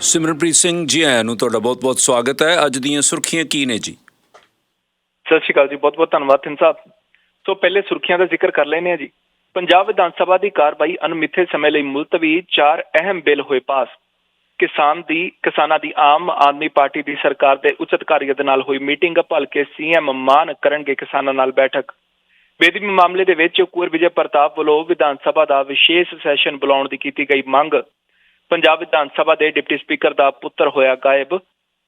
ਸਿਮਰਨਪ੍ਰੀਤ ਸਿੰਘ ਜੀ ਆਇਆਂ ਨੂੰ ਤੁਹਾਡਾ ਬਹੁਤ-ਬਹੁਤ ਸਵਾਗਤ ਹੈ। ਅੱਜ ਦੀਆਂ ਸੁਰਖੀਆਂ ਕੀ ਨੇ ਜੀ? ਸਤਿ ਸ਼੍ਰੀ ਅਕਾਲ ਜੀ ਬਹੁਤ ਬਹੁਤ ਧੰਨਵਾਦ ਥਿੰਨ ਸਾਹਿਬ। ਸੋ ਪਹਿਲੇ ਸੁਰਖੀਆਂ ਦਾ ਜ਼ਿਕਰ ਕਰ ਲੈਨੇ ਆ ਜੀ। ਪੰਜਾਬ ਵਿਧਾਨ ਸਭਾ ਦੀ ਕਾਰਵਾਈ ਅਨਮਿੱਥੇ ਸਮੇਂ ਲਈ ਮੁਲਤਵੀ ਚਾਰ ਅਹਿਮ ਬਿੱਲ ਹੋਏ ਪਾਸ। ਕਿਸਾਨ ਦੀ, ਕਿਸਾਨਾਂ ਦੀ, ਆਮ ਆਦਮੀ ਪਾਰਟੀ ਦੀ ਸਰਕਾਰ ਦੇ ਉੱਚ ਅਧਿਕਾਰੀਆਂ ਦੇ ਨਾਲ ਹੋਈ ਮੀਟਿੰਗ ਭਲਕੇ ਸੀਐਮ ਮਾਨ ਕਰਨਗੇ ਕਿਸਾਨਾਂ ਨਾਲ ਬੈਠਕ। ਬੇਦਬੀ ਮਾਮਲੇ ਦੇ ਵਿੱਚ ਕੁਰ ਵਿਜੇ ਪ੍ਰਤਾਪ ਵੱਲੋਂ ਵਿਧਾਨ ਸਭਾ ਦਾ ਵਿਸ਼ੇਸ਼ ਸੈਸ਼ਨ ਬੁਲਾਉਣ ਦੀ ਕੀਤੀ ਗਈ ਮੰਗ। ਪੰਜਾਬ ਵਿਧਾਨ ਸਭਾ ਦੇ ਡਿਪਟੀ ਸਪੀਕਰ ਦਾ ਪੁੱਤਰ ਹੋਇਆ ਗਾਇਬ।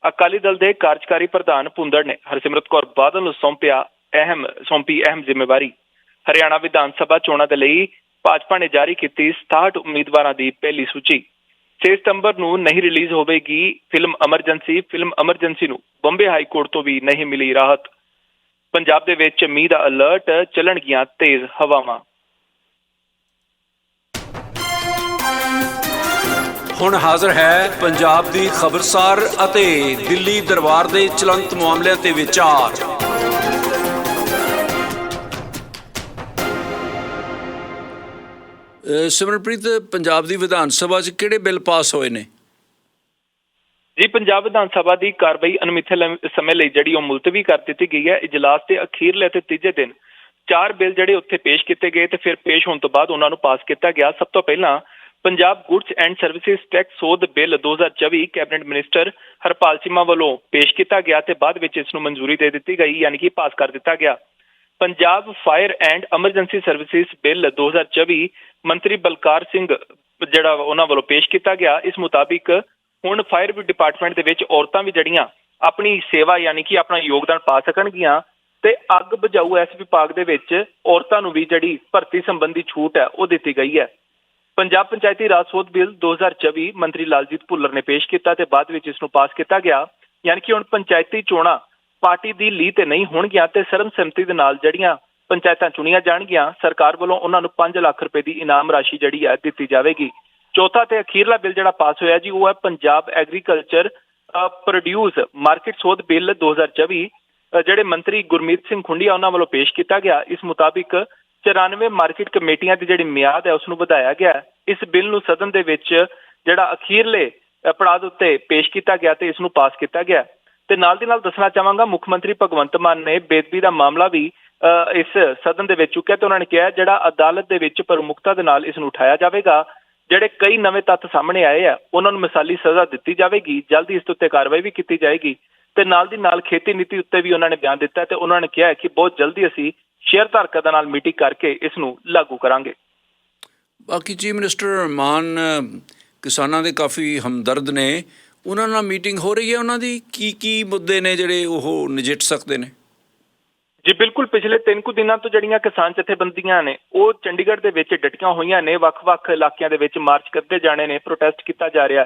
ਅਕਾਲੀ ਦਲ ਦੇ ਕਾਰਜਕਾਰੀ ਪ੍ਰਧਾਨ ਭੁੰਦੜ ਨੇ ਹਰਸਿਮਰਤ ਕੌਰ ਬਾਦਲ ਨੂੰ ਸੌਂਪਿਆ ਅਹਿਮ, ਸੌਂਪੀ ਅਹਿਮ ਜ਼ਿੰਮੇਵਾਰੀ। ਹਰਿਆਣਾ ਵਿਧਾਨ ਸਭਾ ਚੋਣਾਂ ਦੇ ਲਈ ਭਾਜਪਾ ਨੇ ਜਾਰੀ ਕੀਤੀ 67 ਉਮੀਦਵਾਰਾਂ ਦੀ ਪਹਿਲੀ ਸੂਚੀ। 6 ਸਤੰਬਰ ਨੂੰ ਨਹੀਂ ਰਿਲੀਜ਼ ਹੋਵੇਗੀ ਫਿਲਮ ਐਮਰਜੈਂਸੀ ਫਿਲਮ ਐਮਰਜੈਂਸੀ ਨੂੰ ਬੰਬੇ ਹਾਈ ਕੋਰਟ ਤੋਂ ਵੀ ਨਹੀਂ ਮਿਲੀ ਰਾਹਤ। ਪੰਜਾਬ ਦੇ ਵਿੱਚ ਮੀਂਹ ਦਾ ਅਲਰਟ, ਚੱਲਣਗੀਆਂ ਤੇਜ਼ ਹਵਾਵਾਂ। ਹੁਣ ਹਾਜ਼ਰ ਹੈ ਪੰਜਾਬ ਦੀ ਖਬਰਸਾਰ ਅਤੇ ਦਿੱਲੀ ਦਰਬਾਰ ਦੇ ਚਲੰਤ ਮਾਮਲਿਆਂ ਤੇ ਵਿਚਾਰ। ਸਿਮਰਨਪ੍ਰੀਤ, ਪੰਜਾਬ ਦੀ ਵਿਧਾਨ ਸਭਾ 'ਚ ਕਿਹੜੇ ਬਿੱਲ ਪਾਸ ਹੋਏ ਨੇ? ਜੀ, ਪੰਜਾਬ ਵਿਧਾਨ ਸਭਾ ਦੀ ਕਾਰਵਾਈ ਅਨਮਿੱਥੇ ਸਮੇਂ ਲਈ ਜਿਹੜੀ ਉਹ ਮੁਲਤਵੀ ਕਰ ਦਿੱਤੀ ਗਈ ਹੈ। ਇਜਲਾਸ ਦੇ ਅਖੀਰਲੇ ਤੇ ਤੀਜੇ ਦਿਨ ਚਾਰ ਬਿੱਲ ਜਿਹੜੇ ਉੱਥੇ ਪੇਸ਼ ਕੀਤੇ ਗਏ ਤੇ ਫਿਰ ਪੇਸ਼ ਹੋਣ ਤੋਂ ਬਾਅਦ ਉਹਨਾਂ ਨੂੰ ਪਾਸ ਕੀਤਾ ਗਿਆ। ਸਭ ਤੋਂ ਪਹਿਲਾਂ Punjab goods and services tax ਸੋਧ bill 2024 cabinet minister Harpal Cheema ਵੱਲੋਂ ਪੇਸ਼ ਕੀਤਾ ਗਿਆ ਤੇ ਬਾਅਦ ਵਿੱਚ ਇਸ ਨੂੰ ਮਨਜ਼ੂਰੀ ਦੇ ਦਿੱਤੀ ਗਈ, ਯਾਨੀ ਕਿ ਪਾਸ ਕਰ ਦਿੱਤਾ ਗਿਆ। Punjab fire and emergency services bill 2024 ਮੰਤਰੀ ਬਲਕਾਰ ਸਿੰਘ ਜਿਹੜਾ ਉਹਨਾਂ ਵੱਲੋਂ ਪੇਸ਼ ਕੀਤਾ ਗਿਆ, ਇਸ ਮੁਤਾਬਿਕ ਹੁਣ ਫਾਇਰ ਡਿਪਾਰਟਮੈਂਟ ਦੇ ਵਿੱਚ ਔਰਤਾਂ ਵੀ ਜੜੀਆਂ ਆਪਣੀ ਸੇਵਾ ਯਾਨੀ ਕਿ ਆਪਣਾ ਯੋਗਦਾਨ ਪਾ ਸਕਣਗੀਆਂ ਤੇ ਅੱਗ ਬੁਝਾਊ ਇਸ ਵਿਭਾਗ ਦੇ ਵਿੱਚ ਔਰਤਾਂ ਨੂੰ ਵੀ ਜਿਹੜੀ ਭਰਤੀ ਸੰਬੰਧੀ ਛੂਟ ਹੈ ਉਹ ਦਿੱਤੀ ਗਈ ਹੈ। ਪੰਜਾਬ ਪੰਚਾਇਤੀ ਰਾਜ ਸੋਧ ਬਿੱਲ 2024 ਮੰਤਰੀ ਲਾਲਜੀਤ ਭੁੱਲਰ ਨੇ ਪੇਸ਼ ਕੀਤਾ ਤੇ ਬਾਅਦ ਵਿੱਚ ਇਸ ਨੂੰ ਪਾਸ ਕੀਤਾ ਗਿਆ। ਯਾਨੀ ਕਿ ਹੁਣ ਪੰਚਾਇਤੀ ਚੋਣਾਂ ਪਾਰਟੀ ਦੀ ਲੀਹ ਤੇ ਨਹੀਂ ਹੋਣਗੀਆਂ ਤੇ ਸਰਬਸੰਮਤੀ ਦੇ ਨਾਲ ਜਿਹੜੀਆਂ ਪੰਚਾਇਤਾਂ ਚੁਣੀਆਂ ਜਾਣਗੀਆਂ ਸਰਕਾਰ ਵੱਲੋਂ ਉਹਨਾਂ ਨੂੰ 5 ਲੱਖ ਰੁਪਏ ਦੀ ਇਨਾਮ ਰਾਸ਼ੀ ਜਿਹੜੀ ਹੈ ਦਿੱਤੀ ਜਾਵੇਗੀ। ਚੌਥਾ ਤੇ ਅਖੀਰਲਾ ਬਿੱਲ ਜਿਹੜਾ ਪਾਸ ਹੋਇਆ ਜੀ ਉਹ ਹੈ ਪੰਜਾਬ ਐਗਰੀਕਲਚਰ ਪ੍ਰੋਡਿਊਸ ਮਾਰਕੀਟ ਸੋਧ ਬਿੱਲ 2024 ਅ, ਜਿਹੜੇ ਮੰਤਰੀ ਗੁਰਮੀਤ ਸਿੰਘ ਖੁੰਡੀਆ ਉਹਨਾਂ ਵੱਲੋਂ ਪੇਸ਼ ਕੀਤਾ ਗਿਆ। ਇਸ ਮੁਤਾਬਿਕ 94 ਮਾਰਕੀਟ ਕਮੇਟੀਆਂ ਦੀ ਜਿਹੜੀ ਮਿਆਦ ਹੈ ਉਸ ਨੂੰ ਵਧਾਇਆ ਗਿਆ ਇਸ ਬਿੱਲ ਨੂੰ ਸਦਨ ਦੇ ਵਿੱਚ ਜਿਹੜਾ ਅਖੀਰਲੇ ਪੜਾਅ ਦੇ ਉੱਤੇ ਪੇਸ਼ ਕੀਤਾ ਗਿਆ ਤੇ ਇਸ ਨੂੰ ਪਾਸ ਕੀਤਾ ਗਿਆ ਤੇ ਨਾਲ ਦੀ ਨਾਲ ਦੱਸਣਾ ਚਾਹਾਂਗਾ, ਮੁੱਖ ਮੰਤਰੀ ਭਗਵੰਤ ਮਾਨ ਨੇ ਬੇਦਬੀ ਦਾ ਮਾਮਲਾ ਵੀ ਇਸ ਸਦਨ ਦੇ ਵਿੱਚ ਚੁੱਕਿਆ ਤੇ ਉਹਨਾਂ ਨੇ ਕਿਹਾ ਜਿਹੜਾ ਅਦਾਲਤ ਦੇ ਵਿੱਚ ਪ੍ਰਮੁਖਤਾ ਦੇ ਨਾਲ ਇਸ ਨੂੰ ਉਠਾਇਆ ਜਾਵੇਗਾ, ਜਿਹੜੇ ਕਈ ਨਵੇਂ ਤੱਥ ਸਾਹਮਣੇ ਆਏ ਆ, ਉਹਨਾਂ ਨੂੰ ਮਿਸਾਲੀ ਸਜ਼ਾ ਦਿੱਤੀ ਜਾਵੇਗੀ, ਜਲਦੀ ਇਸ ਦੇ ਉੱਤੇ ਕਾਰਵਾਈ ਵੀ ਕੀਤੀ ਜਾਏਗੀ। ਤੇ ਨਾਲ ਦੀ ਨਾਲ ਖੇਤੀ ਨੀਤੀ ਉੱਤੇ ਵੀ ਉਹਨਾਂ ਨੇ ਬਿਆਨ ਦਿੱਤਾ ਤੇ ਉਹਨਾਂ ਨੇ ਕਿਹਾ ਕਿ ਬਹੁਤ ਜਲਦੀ ਅਸੀਂ ਸ਼ੇਅਰ ਧਾਰਕਾਂ ਦੇ ਨਾਲ ਮੀਟਿੰਗ ਕਰਕੇ ਇਸ ਨੂੰ ਲਾਗੂ ਕਰਾਂਗੇ। ਬਾਕੀ ਚੀਫ ਮਿਨਿਸਟਰ ਮਾਨ ਕਿਸਾਨਾਂ ਦੇ ਕਾਫੀ ਹਮਦਰਦ ਨੇ। ਉਹਨਾਂ ਨਾਲ ਮੀਟਿੰਗ ਹੋ ਰਹੀ ਹੈ ਉਹਨਾਂ ਦੀ? ਕੀ ਕੀ ਮੁੱਦੇ ਨੇ ਜਿਹੜੇ ਉਹ ਨਜਿੱਠ ਸਕਦੇ ਨੇ? ਜੀ ਬਿਲਕੁਲ ਪਿਛਲੇ 3 ਕੁ ਦਿਨਾਂ ਤੋਂ ਜਿਹੜੀਆਂ ਕਿਸਾਨ ਜਥੇਬੰਦੀਆਂ ਨੇ ਉਹ ਚੰਡੀਗੜ੍ਹ ਦੇ ਵਿੱਚ ਡਟੀਆਂ ਹੋਈਆਂ ਨੇ ਵੱਖ-ਵੱਖ ਇਲਾਕਿਆਂ ਦੇ ਵਿੱਚ ਮਾਰਚ ਕਰਦੇ ਜਾਣੇ ਨੇ ਪ੍ਰੋਟੈਸਟ ਕੀਤਾ ਜਾ ਰਿਹਾ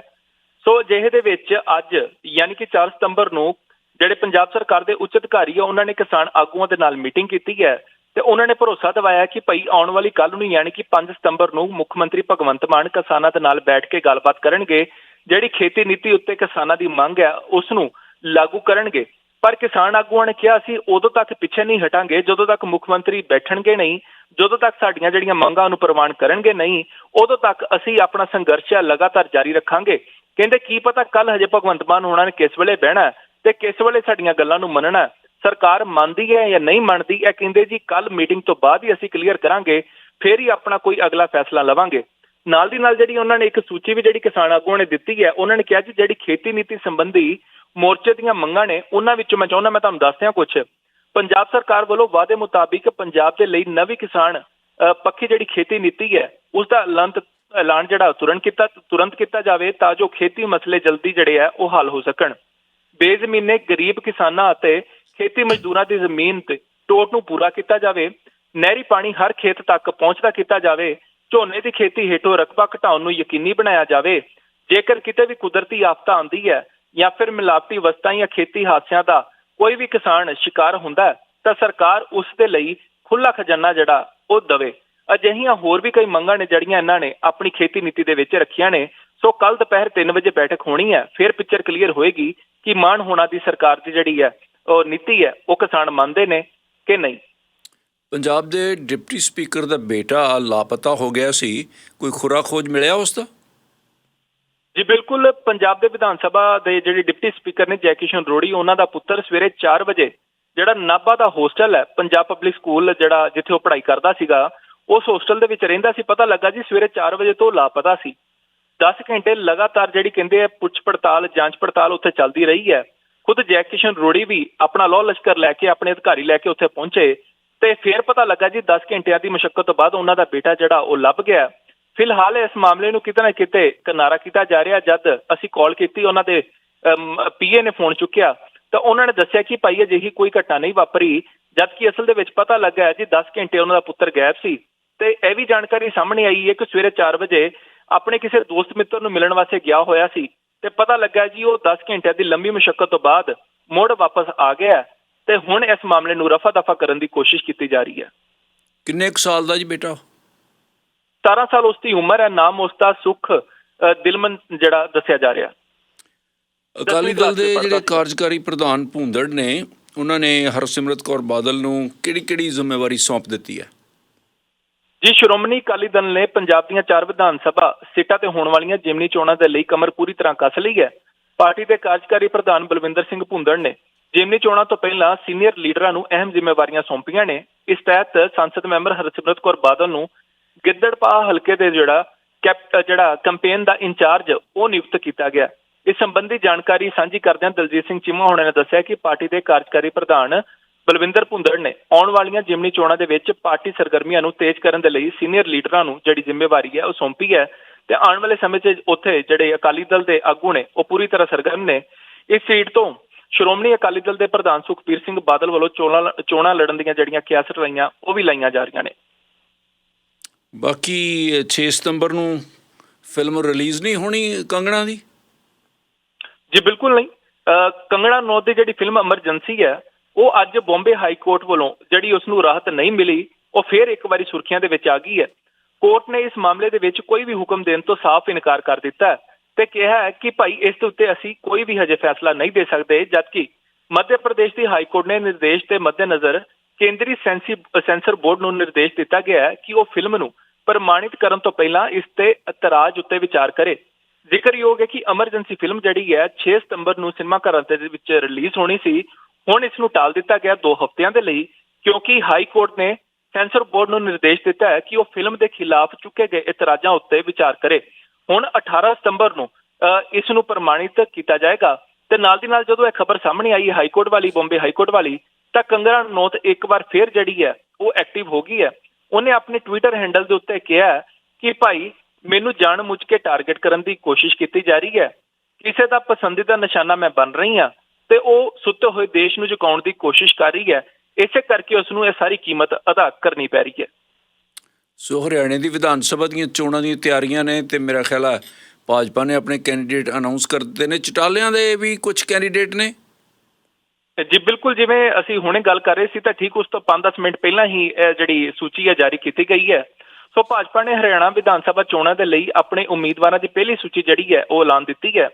ਸੋ ਅਜਿਹੇ ਦੇ ਵਿੱਚ ਅੱਜ ਯਾਨੀ ਕਿ 4 ਸਤੰਬਰ ਨੂੰ ਜਿਹੜੇ ਪੰਜਾਬ ਸਰਕਾਰ ਦੇ ਉੱਚ ਅਧਿਕਾਰੀ ਆ, ਉਹਨਾਂ ਨੇ ਕਿਸਾਨ ਆਗੂਆਂ ਦੇ ਨਾਲ ਮੀਟਿੰਗ ਕੀਤੀ ਹੈ ਤੇ ਉਹਨਾਂ ਨੇ ਭਰੋਸਾ ਦਿਵਾਇਆ ਕਿ ਭਈ ਆਉਣ ਵਾਲੀ ਕੱਲ ਨੂੰ ਯਾਨੀ ਕਿ 5 ਸਤੰਬਰ ਨੂੰ ਮੁੱਖ ਮੰਤਰੀ ਭਗਵੰਤ ਮਾਨ ਕਿਸਾਨਾਂ ਦੇ ਨਾਲ ਬੈਠ ਕੇ ਗੱਲਬਾਤ ਕਰਨਗੇ, ਜਿਹੜੀ ਖੇਤੀ ਨੀਤੀ ਉੱਤੇ ਕਿਸਾਨਾਂ ਦੀ ਮੰਗ ਹੈ, ਉਸ ਨੂੰ ਲਾਗੂ ਕਰਨਗੇ। ਪਰ ਕਿਸਾਨ ਆਗੂਆਂ ਨੇ ਕਿਹਾ ਅਸੀਂ ਉਦੋਂ ਤੱਕ ਪਿੱਛੇ ਨਹੀਂ ਹਟਾਂਗੇ, ਜਦੋਂ ਤੱਕ ਮੁੱਖ ਮੰਤਰੀ ਬੈਠਣਗੇ ਨਹੀਂ, ਜਦੋਂ ਤੱਕ ਸਾਡੀਆਂ ਜਿਹੜੀਆਂ ਮੰਗਾਂ ਨੂੰ ਪ੍ਰਵਾਨ ਕਰਨਗੇ ਨਹੀਂ, ਉਦੋਂ ਤੱਕ ਅਸੀਂ ਆਪਣਾ ਸੰਘਰਸ਼ ਹੈ ਲਗਾਤਾਰ ਜਾਰੀ ਰੱਖਾਂਗੇ। ਕਹਿੰਦੇ, ਕੀ ਪਤਾ ਕੱਲ ਹਜੇ ਭਗਵੰਤ ਮਾਨ ਹੋਣਾ ਨੇ ਕਿਸ ਵੇਲੇ ਬਹਿਣਾ ਤੇ ਕਿਸ ਵੇਲੇ ਸਾਡੀਆਂ ਗੱਲਾਂ ਨੂੰ ਮੰਨਣਾ ਸਰਕਾਰ ਮੰਨਦੀ ਹੈ ਜਾਂ ਨਹੀਂ ਮੰਨਦੀ? ਇਹ ਕਹਿੰਦੇ ਜੀ ਕੱਲ ਮੀਟਿੰਗ ਤੋਂ ਬਾਅਦ ਹੀ ਅਸੀਂ ਕਲੀਅਰ ਕਰਾਂਗੇ ਫਿਰ ਹੀ ਆਪਣਾ ਕੋਈ ਅਗਲਾ ਫੈਸਲਾ ਲਵਾਂਗੇ। ਨਾਲ ਦੀ ਨਾਲ ਜਿਹੜੀ ਉਹਨਾਂ ਨੇ ਇੱਕ ਸੂਚੀ ਵੀ ਜਿਹੜੀ ਕਿਸਾਨ ਆਗੂਆਂ ਨੇ ਦਿੱਤੀ ਹੈ ਉਹਨਾਂ ਨੇ ਕਿਹਾ ਜੀ ਜਿਹੜੀ ਖੇਤੀ ਨੀਤੀ ਸੰਬੰਧੀ ਮੋਰਚੇ ਦੀਆਂ ਮੰਗਾਂ ਨੇ ਉਹਨਾਂ ਵਿੱਚੋਂ ਮੈਂ ਚਾਹੁੰਦਾ ਮੈਂ ਤੁਹਾਨੂੰ ਦੱਸਦਿਆਂ ਕੁਝ ਪੰਜਾਬ ਸਰਕਾਰ ਵੱਲੋਂ ਵਾਅਦੇ ਮੁਤਾਬਿਕ ਪੰਜਾਬ ਦੇ ਲਈ ਨਵੀਂ ਕਿਸਾਨ ਅ, ਪੱਖੀ ਜਿਹੜੀ ਖੇਤੀ ਨੀਤੀ ਹੈ ਉਸ ਦਾ ਐਲਾਨ ਐਲਾਨ ਜਿਹੜਾ ਤੁਰੰਤ ਕੀਤਾ ਤੁਰੰਤ ਕੀਤਾ ਜਾਵੇ ਤਾਂ ਜੋ ਖੇਤੀ ਮਸਲੇ ਜਲਦੀ ਜਿਹੜੇ ਆ ਉਹ ਹੱਲ ਹੋ ਸਕਣ। ਬੇਜ਼ਮੀਨੇ ਗਰੀਬ ਕਿਸਾਨਾਂ ਅਤੇ ਖੇਤੀ ਮਜ਼ਦੂਰਾਂ ਦੀ ਜ਼ਮੀਨ ਤੇ ਟੋਟ ਨੂੰ ਪੂਰਾ ਕੀਤਾ ਜਾਵੇ, ਨਹਿਰੀ ਪਾਣੀ ਹਰ ਖੇਤ ਤੱਕ ਪਹੁੰਚਦਾ ਕੀਤਾ ਜਾਵੇ, ਝੋਨੇ ਦੀ ਖੇਤੀ ਹੇਠੋਂ ਰਕਬਾ ਘਟਾਉਣ ਨੂੰ ਯਕੀਨੀ ਬਣਾਇਆ ਜਾਵੇ, ਜੇਕਰ ਕਿਤੇ ਵੀ ਕੁਦਰਤੀ ਆਫਤ ਆਉਂਦੀ ਹੈ ਜਾਂ ਫਿਰ ਮਿਲਾਵਟੀ ਵਸਤਾਂ ਜਾਂ ਖੇਤੀ ਹਾਦਸਿਆਂ ਦਾ ਕੋਈ ਵੀ ਕਿਸਾਨ ਸ਼ਿਕਾਰ ਹੁੰਦਾ ਤਾਂ ਸਰਕਾਰ ਉਸ ਦੇ ਲਈ ਖੁੱਲਾ ਖਜ਼ਾਨਾ ਜਿਹੜਾ ਉਹ ਦਵੇ। ਅਜਿਹੀਆਂ ਹੋਰ ਵੀ ਕਈ ਮੰਗਾਂ ਨੇ ਜਿਹੜੀਆਂ ਇਹਨਾਂ ਨੇ ਆਪਣੀ ਖੇਤੀ ਨੀਤੀ ਦੇ ਵਿੱਚ ਰੱਖੀਆਂ ਨੇ ਸੋ ਕੱਲ ਦੁਪਹਿਰ 3 ਵਜੇ ਬੈਠਕ ਹੋਣੀ ਹੈ ਫਿਰ ਪਿਕਚਰ ਕਲੀਅਰ ਹੋਏਗੀ ਕਿ ਮਾਨ ਹੋਣਾ ਦੀ ਸਰਕਾਰ ਦੀ ਜਿਹੜੀ ਹੈ ਉਹ ਨੀਤੀ ਹੈ ਉਹ ਕਿਸਾਨ ਮੰਨਦੇ ਨੇ ਕਿ ਨਹੀਂ। ਪੰਜਾਬ ਦੇ ਡਿਪਟੀ ਸਪੀਕਰ ਦਾ ਬੇਟਾ ਲਾਪਤਾ ਹੋ ਗਿਆ ਸੀ ਕੋਈ ਖੁਰਾ ਖੋਜ ਮਿਲਿਆ ਉਸ ਦਾ? ਜੀ ਬਿਲਕੁਲ ਪੰਜਾਬ ਦੇ ਵਿਧਾਨ ਸਭਾ ਦੇ ਜਿਹੜੇ ਡਿਪਟੀ ਸਪੀਕਰ ਨੇ ਜੈਕਿਸ਼ਨ ਰੋੜੀ ਉਹਨਾਂ ਦਾ ਪੁੱਤਰ ਸਵੇਰੇ 4 ਵਜੇ ਜਿਹੜਾ ਨਾਭਾ ਦਾ ਹੋਸਟਲ ਹੈ ਪੰਜਾਬ ਪਬਲਿਕ ਸਕੂਲ ਜਿਹੜਾ ਜਿੱਥੇ ਉਹ ਪੜ੍ਹਾਈ ਕਰਦਾ ਸੀਗਾ ਉਸ ਹੋਸਟਲ ਦੇ ਵਿੱਚ ਰਹਿੰਦਾ ਸੀ। ਪਤਾ ਲੱਗਾ ਜੀ ਸਵੇਰੇ 4 ਵਜੇ ਤੋਂ ਲਾਪਤਾ ਸੀ। 10 ਘੰਟੇ ਲਗਾਤਾਰ ਜਿਹੜੀ ਕਹਿੰਦੇ ਆ ਪੁੱਛ ਪੜਤਾਲ, ਜਾਂਚ ਪੜਤਾਲ ਉੱਥੇ ਚੱਲਦੀ ਰਹੀ ਹੈ। ਖੁਦ ਜੈਕਿਸ਼ਨ ਰੋੜੀ ਵੀ ਆਪਣਾ ਲਾਅ ਲਸ਼ਕਰ ਲੈ ਕੇ ਆਪਣੇ ਅਧਿਕਾਰੀ ਲੈ ਕੇ ਉੱਥੇ ਪਹੁੰਚੇ ਤੇ ਫਿਰ ਪਤਾ ਲੱਗਾ ਜੀ 10 ਘੰਟਿਆਂ ਦੀ ਮੁਸ਼ਕਲ ਤੋਂ ਬਾਅਦ ਉਹਨਾਂ ਦਾ ਬੇਟਾ ਜਿਹੜਾ ਉਹ ਲੱਭ ਗਿਆ। ਫਿਲਹਾਲ ਇਸ ਮਾਮਲੇ ਨੂੰ ਕਿਤੇ ਨਾ ਕਿਤੇ ਕਿਨਾਰਾ ਕੀਤਾ ਜਾ ਰਿਹਾ। ਜਦ ਅਸੀਂ ਕਾਲ ਕੀਤੀ, ਉਹਨਾਂ ਦੇ ਪੀਏ ਨੇ ਫੋਨ ਚੁੱਕਿਆ ਤਾਂ ਉਹਨਾਂ ਨੇ ਦੱਸਿਆ ਕਿ ਭਾਈ ਅਜਿਹੀ ਕੋਈ ਘਟਨਾ ਨਹੀਂ ਵਾਪਰੀ। ਜਦ ਕਿ ਅਸਲ ਦੇ ਵਿੱਚ ਪਤਾ ਲੱਗਾ ਜੀ 10 ਘੰਟੇ ਉਹਨਾਂ ਦਾ ਪੁੱਤਰ ਗਾਇਬ ਸੀ। ਤੇ ਇਹ ਵੀ ਜਾਣਕਾਰੀ ਸਾਹਮਣੇ ਆਈ ਹੈ ਕਿ ਸਵੇਰੇ 4 ਵਜੇ ਆਪਣੇ ਕਿਸੇ ਦੋਸਤ ਮਿੱਤਰ ਨੂੰ ਮਿਲਣ ਵਾਸਤੇ ਗਿਆ ਹੋਇਆ ਸੀ ਤੇ ਪਤਾ ਲੱਗਾ ਜੀ ਉਹ 10 ਘੰਟਿਆਂ ਦੀ ਲੰਬੀ ਮੁਸ਼ਕਲ ਤੋਂ ਬਾਅਦ ਮੁੜ ਵਾਪਸ ਆ ਗਿਆ ਤੇ ਹੁਣ ਇਸ ਮਾਮਲੇ ਨੂੰ ਰਫਾ ਦਫਾ ਕਰਨ ਦੀ ਕੋਸ਼ਿਸ਼ ਕੀਤੀ ਜਾ ਰਹੀ ਹੈ। ਕਿੰਨੇ ਕੁ ਸਾਲ ਦਾ ਜੀ ਬੇਟਾ? 17 ਸਾਲ ਉਸ ਦੀ ਉਮਰ ਹੈ ਨਾਮ ਉਸ ਦਾ ਸੁਖ ਦਿਲਮਨ ਜਿਹੜਾ ਦੱਸਿਆ ਜਾ ਰਿਹਾ। ਅਕਾਲੀ ਦਲ ਦੇ ਜਿਹੜੇ। ਕਾਰਜਕਾਰੀ ਪ੍ਰਧਾਨ ਭੂੰਦੜ ਨੇ ਉਹਨਾਂ ਨੇ ਹਰਸਿਮਰਤ ਕੌਰ ਬਾਦਲ ਨੂੰ ਕਿਹੜੀ-ਕਿਹੜੀ ਜ਼ਿੰਮੇਵਾਰੀ ਸੌਂਪ ਦਿੱਤੀ ਹੈ? ਜੀ, ਸ਼੍ਰੋਮਣੀ ਅਕਾਲੀ ਦਲ ਨੇ ਪੰਜਾਬ ਦੀਆਂ ਚਾਰ ਵਿਧਾਨ ਸਭਾ ਸੀਟਾਂ ਤੇ ਹੋਣ ਵਾਲੀਆਂ ਜਿਮਨੀ ਚੋਣਾਂ ਦੇ ਲਈ ਕਮਰ ਪੂਰੀ ਤਰ੍ਹਾਂ ਕੱਸ ਲਈ ਹੈ। ਪਾਰਟੀ ਦੇ ਕਾਰਜਕਾਰੀ ਪ੍ਰਧਾਨ ਬਲਵਿੰਦਰ ਸਿੰਘ ਭੁੰਦੜ ਨੇ ਜਿਮਨੀ ਚੋਣਾਂ ਤੋਂ ਪਹਿਲਾਂ ਸੀਨੀਅਰ ਲੀਡਰਾਂ ਨੂੰ ਅਹਿਮ ਜ਼ਿੰਮੇਵਾਰੀਆਂ ਸੌਂਪੀਆਂ ਨੇ। ਇਸ ਤਹਿਤ ਸੰਸਦ ਮੈਂਬਰ ਹਰਸਿਮਰਤ ਕੌਰ ਬਾਦਲ ਨੂੰ ਗਿੱਦੜਪਾ ਹਲਕੇ ਦੇ ਜਿਹੜਾ ਕੈਪ, ਜਿਹੜਾ ਕੈਂਪੇਨ ਦਾ ਇੰਚਾਰਜ ਉਹ ਨਿਯੁਕਤ ਕੀਤਾ ਗਿਆ। ਇਸ ਸੰਬੰਧੀ ਜਾਣਕਾਰੀ ਸਾਂਝੀ ਕਰਦਿਆਂ ਦਲਜੀਤ ਸਿੰਘ ਚੀਮਾ ਹੋਣਾ ਨੇ ਦੱਸਿਆ ਕਿ ਪਾਰਟੀ ਦੇ ਕਾਰਜਕਾਰੀ ਪ੍ਰਧਾਨ ਬਲਵਿੰਦਰ ਭੁੰਦੜ ਨੇ ਆਉਣ ਵਾਲੀਆਂ ਜਿਮਨੀ ਚੋਣਾਂ ਦੇ ਵਿੱਚ ਪਾਰਟੀ ਸਰਗਰਮੀਆਂ ਨੂੰ ਤੇਜ਼ ਕਰਨ ਦੇ ਲਈ ਸੀਨੀਅਰ ਲੀਡਰਾਂ ਨੂੰ ਜਿਹੜੀ ਜ਼ਿੰਮੇਵਾਰੀ ਹੈ ਉਹ ਸੌਂਪੀ ਹੈ ਤੇ ਆਉਣ ਵਾਲੇ ਸਮੇਂ 'ਚ ਉੱਥੇ ਜਿਹੜੇ ਅਕਾਲੀ ਦਲ ਦੇ ਆਗੂ ਨੇ ਉਹ ਪੂਰੀ ਤਰ੍ਹਾਂ ਸਰਗਰਮ ਨੇ। ਇਸ ਸੀਟ ਤੋਂ ਸ਼੍ਰੋਮਣੀ ਅਕਾਲੀ ਦਲ ਦੇ ਪ੍ਰਧਾਨ ਸੁਖਬੀਰ ਸਿੰਘ ਬਾਦਲ ਵੱਲੋਂ ਚੋਣਾਂ ਚੋਣਾਂ ਲੜਨ ਦੀਆਂ ਜਿਹੜੀਆਂ ਕਿਆਸਤ ਲਾਈਆਂ ਉਹ ਵੀ ਲਾਈਆਂ ਜਾ ਰਹੀਆਂ ਨੇ। ਬਾਕੀ 6 ਸਤੰਬਰ ਨੂੰ ਫਿਲਮ ਰਿਲੀਜ਼ ਨਹੀਂ ਹੋਣੀ ਕੰਗਣਾ ਦੀ? ਜੀ ਬਿਲਕੁਲ ਨਹੀਂ। ਕੰਗਣਾ ਨੌ ਦੀ ਜਿਹੜੀ ਫਿਲਮ ਐਮਰਜੈਂਸੀ ਹੈ ਉਹ ਅੱਜ ਬੰਬੇ ਹਾਈ ਕੋਰਟ ਵੱਲੋਂ ਜਿਹੜੀ ਉਸ ਨੂੰ ਰਾਹਤ ਨਹੀਂ ਮਿਲੀ, ਉਹ ਫੇਰ ਇੱਕ ਵਾਰੀ ਸੁਰਖੀਆਂ ਦੇ ਵਿੱਚ ਆ ਗਈ ਹੈ। ਕੋਰਟ ਨੇ ਇਸ ਮਾਮਲੇ ਦੇ ਵਿੱਚ ਕੋਈ ਵੀ ਹੁਕਮ ਦੇਣ ਤੋਂ ਸਾਫ਼ ਇਨਕਾਰ ਕਰ ਦਿੱਤਾ ਤੇ ਕਿਹਾ ਹੈ ਕਿ ਭਾਈ ਇਸ ਦੇ ਉੱਤੇ ਅਸੀਂ ਕੋਈ ਵੀ ਹਜੇ ਫੈਸਲਾ ਨਹੀਂ ਦੇ ਸਕਦੇ, ਜਦਕਿ ਮੱਧ ਪ੍ਰਦੇਸ਼ ਦੀ ਹਾਈ ਕੋਰਟ ਨੇ ਨਿਰਦੇਸ਼ ਦੇ ਮੱਦੇਨਜ਼ਰ ਕੇਂਦਰੀ ਸੈਂਸੀ, ਸੈਂਸਰ ਬੋਰਡ ਨੂੰ ਨਿਰਦੇਸ਼ ਦਿੱਤਾ ਗਿਆ ਹੈ ਕਿ ਉਹ ਫਿਲਮ ਨੂੰ ਪ੍ਰਮਾਣਿਤ ਕਰਨ ਤੋਂ ਪਹਿਲਾਂ ਇਸ ਤੇ ਇਤਰਾਜ਼ ਉੱਤੇ ਵਿਚਾਰ ਕਰੇ। ਜ਼ਿਕਰਯੋਗ ਹੈ ਕਿ ਐਮਰਜੈਂਸੀ ਫਿਲਮ ਜਿਹੜੀ ਹੈ 6 ਸਤੰਬਰ ਨੂੰ ਸਿਨੇਮਾ ਘਰਾਂ ਦੇ ਵਿੱਚ ਰਿਲੀਜ਼ ਹੋਣੀ ਸੀ। ਹੁਣ ਇਸ ਨੂੰ ਟਾਲ ਦਿੱਤਾ ਗਿਆ 2 ਹਫ਼ਤਿਆਂ ਦੇ ਲਈ ਕਿਉਂਕਿ ਹਾਈ ਕੋਰਟ ਨੇ ਸੈਂਸਰ ਬੋਰਡ ਨੂੰ ਨਿਰਦੇਸ਼ ਦਿੱਤਾ ਹੈ ਕਿ ਉਹ ਫਿਲਮ ਦੇ ਖਿਲਾਫ ਚੁੱਕੇ ਗਏ ਇਤਰਾਜ਼ਾਂ ਉੱਤੇ ਵਿਚਾਰ ਕਰੇ। ਹੁਣ 18 ਸਤੰਬਰ ਨੂੰ ਅ, ਇਸ ਨੂੰ ਪ੍ਰਮਾਣਿਤ ਕੀਤਾ ਜਾਏਗਾ ਤੇ ਨਾਲ ਦੀ ਨਾਲ ਜਦੋਂ ਇਹ ਖਬਰ ਸਾਹਮਣੇ ਆਈ ਹਾਈ ਕੋਰਟ ਵਾਲੀ ਬੰਬੇ ਹਾਈ ਕੋਰਟ ਵਾਲੀ ਤਾਂ ਕੰਗਣਾ ਨੋਤ ਇੱਕ ਵਾਰ ਫੇਰ ਜਿਹੜੀ ਹੈ ਉਹ ਐਕਟਿਵ ਹੋ ਗਈ ਹੈ। ਉਹਨੇ ਆਪਣੇ ਟਵਿੱਟਰ ਹੈਂਡਲ ਦੇ ਉੱਤੇ ਕਿਹਾ ਕਿ ਭਾਈ ਮੈਨੂੰ ਜਾਣ ਮੁੱਝ ਕੇ ਟਾਰਗੇਟ ਕਰਨ ਦੀ ਕੋਸ਼ਿਸ਼ ਕੀਤੀ ਜਾ ਰਹੀ ਹੈ। ਕਿਸੇ ਦਾ ਪਸੰਦੀਦਾ ਨਿਸ਼ਾਨਾ ਮੈਂ ਬਣ ਰਹੀ ਹਾਂ। ਤੇ ਉਹ ਸੁੱਤੇ ਹੋਏ ਦੇਸ਼ ਨੂੰ ਝੁਕਾਉਣ ਦੀ ਕੋਸ਼ਿਸ਼ ਕਰ ਰਹੀ ਹੈ ਇਸੇ ਕਰਕੇ ਉਸ ਨੂੰ ਇਹ ਸਾਰੀ ਕੀਮਤ ਅਦਾ ਕਰਨੀ ਪੈ ਰਹੀ ਹੈ। ਸੋ ਹਰਿਆਣੇ ਦੀ ਵਿਧਾਨ ਸਭਾ ਦੀਆਂ ਚੋਣਾਂ ਦੀਆਂ ਤਿਆਰੀਆਂ ਨੇ ਤੇ ਮੇਰਾ ਖਿਆਲ ਹੈ ਭਾਜਪਾ ਨੇ ਆਪਣੇ ਕੈਂਡੀਡੇਟ ਅਨਾਉਂਸ ਕਰ ਦਿੱਤੇ ਨੇ। ਚਟਾਲਿਆਂ ਦੇ ਵੀ ਕੁਝ ਕੈਂਡੀਡੇਟ ਨੇ? ਜੀ ਬਿਲਕੁਲ ਜਿਵੇਂ ਅਸੀਂ ਹੁਣੇ ਗੱਲ ਕਰ ਰਹੇ ਸੀ ਤਾਂ ਠੀਕ ਉਸ ਤੋਂ 5-10 ਮਿੰਟ ਪਹਿਲਾਂ ਹੀ ਇਹ ਜਿਹੜੀ ਸੂਚੀ ਹੈ ਜਾਰੀ ਕੀਤੀ ਗਈ ਹੈ। ਸੋ ਭਾਜਪਾ ਨੇ ਹਰਿਆਣਾ ਵਿਧਾਨ ਸਭਾ ਚੋਣਾਂ ਦੇ ਲਈ ਆਪਣੇ ਉਮੀਦਵਾਰਾਂ ਦੀ ਪਹਿਲੀ ਸੂਚੀ ਜਿਹੜੀ ਹੈ ਉਹ ਐਲਾਨ ਦਿੱਤੀ ਹੈ।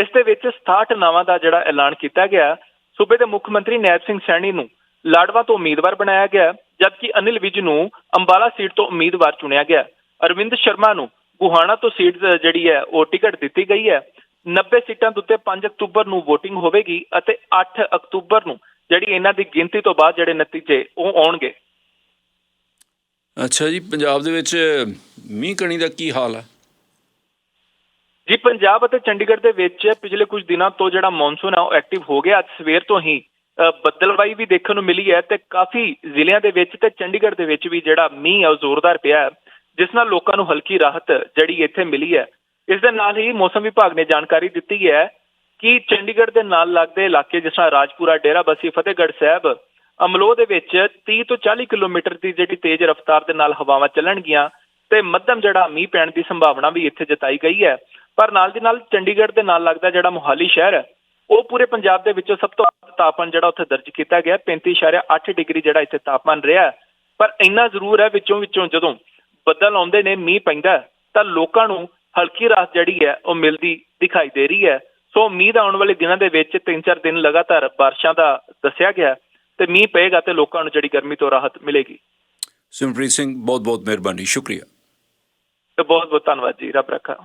ਇਸ ਦੇ ਵਿੱਚ 67 ਨਾਵਾਂ ਦਾ ਜਿਹੜਾ ਐਲਾਨ ਕੀਤਾ ਗਿਆ, ਸੂਬੇ ਦੇ ਮੁੱਖ ਮੰਤਰੀ ਨੈਬ ਸਿੰਘ ਸੈਣੀ ਨੂੰ ਲਾਡਵਾ ਤੋਂ ਉਮੀਦਵਾਰ ਬਣਾਇਆ ਗਿਆ, ਜਦਕਿ ਅਨਿਲ ਵਿਜ ਨੂੰ ਅੰਬਾਲਾ ਸੀਟ ਤੋਂ ਉਮੀਦਵਾਰ ਚੁਣਿਆ ਗਿਆ। ਅਰਵਿੰਦ ਸ਼ਰਮਾ ਨੂੰ ਗੁਹਾਣਾ ਤੋਂ ਸੀਟ ਜਿਹੜੀ ਹੈ, ਉਹ ਟਿਕਟ ਦਿੱਤੀ ਗਈ ਹੈ। 90 ਸੀਟਾਂ ਦੇ ਉੱਤੇ 5 ਅਕਤੂਬਰ ਨੂੰ VOTING ਹੋਵੇਗੀ ਅਤੇ 8 ਅਕਤੂਬਰ ਨੂੰ ਜਿਹੜੀ ਇਹਨਾਂ ਦੀ ਗਿਣਤੀ ਤੋਂ ਬਾਅਦ ਜਿਹੜੇ ਨਤੀਜੇ ਉਹ ਆਉਣਗੇ। ਅੱਛਾ ਜੀ, ਪੰਜਾਬ ਦੇ ਵਿੱਚ ਮੀਂਹ ਕਣੀ ਦਾ ਕੀ ਹਾਲ ਹੈ? ਜੀ ਪੰਜਾਬ ਅਤੇ ਚੰਡੀਗੜ੍ਹ ਦੇ ਵਿੱਚ ਪਿਛਲੇ ਕੁਝ ਦਿਨਾਂ ਤੋਂ ਜਿਹੜਾ ਮੌਨਸੂਨ ਹੈ ਉਹ ਐਕਟਿਵ ਹੋ ਗਿਆ। ਅੱਜ ਸਵੇਰ ਤੋਂ ਹੀ ਅ, ਵੀ ਦੇਖਣ ਨੂੰ ਮਿਲੀ ਹੈ ਤੇ ਕਾਫੀ ਜ਼ਿਲ੍ਹਿਆਂ ਦੇ ਵਿੱਚ ਤੇ ਚੰਡੀਗੜ੍ਹ ਦੇ ਵਿੱਚ ਵੀ ਜਿਹੜਾ ਮੀਂਹ ਹੈ ਉਹ ਜ਼ੋਰਦਾਰ ਪਿਆ ਹੈ ਜਿਸ ਨਾਲ ਲੋਕਾਂ ਨੂੰ ਹਲਕੀ ਰਾਹਤ ਜਿਹੜੀ ਇੱਥੇ ਮਿਲੀ ਹੈ। ਇਸ ਦੇ ਨਾਲ ਹੀ ਮੌਸਮ ਵਿਭਾਗ ਨੇ ਜਾਣਕਾਰੀ ਦਿੱਤੀ ਹੈ ਕਿ ਚੰਡੀਗੜ੍ਹ ਦੇ ਨਾਲ ਲੱਗਦੇ ਇਲਾਕੇ ਜਿਸ ਤਰ੍ਹਾਂ ਰਾਜਪੁਰਾ ਡੇਰਾਬੱਸੀ ਫਤਿਹਗੜ੍ਹ ਸਾਹਿਬ ਅਮਲੋਹ ਦੇ ਵਿੱਚ 30 ਤੋਂ 40 ਕਿਲੋਮੀਟਰ ਦੀ ਜਿਹੜੀ ਤੇਜ਼ ਰਫ਼ਤਾਰ ਦੇ ਨਾਲ ਹਵਾਵਾਂ ਚੱਲਣਗੀਆਂ ਤੇ ਮੱਧਮ ਜਿਹੜਾ ਮੀਂਹ ਪੈਣ ਦੀ ਸੰਭਾਵਨਾ ਵੀ ਇੱਥੇ ਜਤਾਈ ਗਈ ਹੈ। ਪਰ ਨਾਲ ਦੀ ਨਾਲ ਚੰਡੀਗੜ੍ਹ ਦੇ ਨਾਲ ਲੱਗਦਾ ਜਿਹੜਾ ਮੁਹਾਲੀ ਸ਼ਹਿਰ ਹੈ ਉਹ ਪੂਰੇ ਪੰਜਾਬ ਦੇ ਵਿੱਚੋਂ ਸਭ ਤੋਂ ਵੱਧ ਤਾਪਮਾਨ ਜਿਹੜਾ ਉੱਥੇ ਦਰਜ ਕੀਤਾ ਗਿਆ 35.8 ਡਿਗਰੀ ਜਿਹੜਾ ਇੱਥੇ ਤਾਪਮਾਨ ਰਿਹਾ। ਪਰ ਇੰਨਾ ਜ਼ਰੂਰ ਹੈ ਵਿੱਚੋਂ ਵਿੱਚੋਂ ਜਦੋਂ ਬੱਦਲ ਆਉਂਦੇ ਨੇ ਮੀਂਹ ਪੈਂਦਾ ਤਾਂ ਲੋਕਾਂ ਨੂੰ ਹਲਕੀ ਰਾਹਤ ਜਿਹੜੀ ਹੈ ਉਹ ਮਿਲਦੀ ਦਿਖਾਈ ਦੇ ਰਹੀ ਹੈ। ਸੋ ਉਮੀਦ ਆਉਣ ਵਾਲੇ ਦਿਨਾਂ ਦੇ ਵਿੱਚ 3-4 ਦਿਨ ਲਗਾਤਾਰ ਬਾਰਿਸ਼ਾਂ ਦਾ ਦੱਸਿਆ ਗਿਆ ਤੇ ਮੀਂਹ ਪਏਗਾ ਤੇ ਲੋਕਾਂ ਨੂੰ ਜਿਹੜੀ ਗਰਮੀ ਤੋਂ ਰਾਹਤ ਮਿਲੇਗੀ। ਸਿਮਰਪ੍ਰੀਤ ਸਿੰਘ ਬਹੁਤ ਬਹੁਤ ਮਿਹਰਬਾਨੀ ਸ਼ੁਕਰੀਆ। ਤੇ ਬਹੁਤ ਬਹੁਤ ਧੰਨਵਾਦ ਜੀ ਰੱਬ ਰੱਖਾ।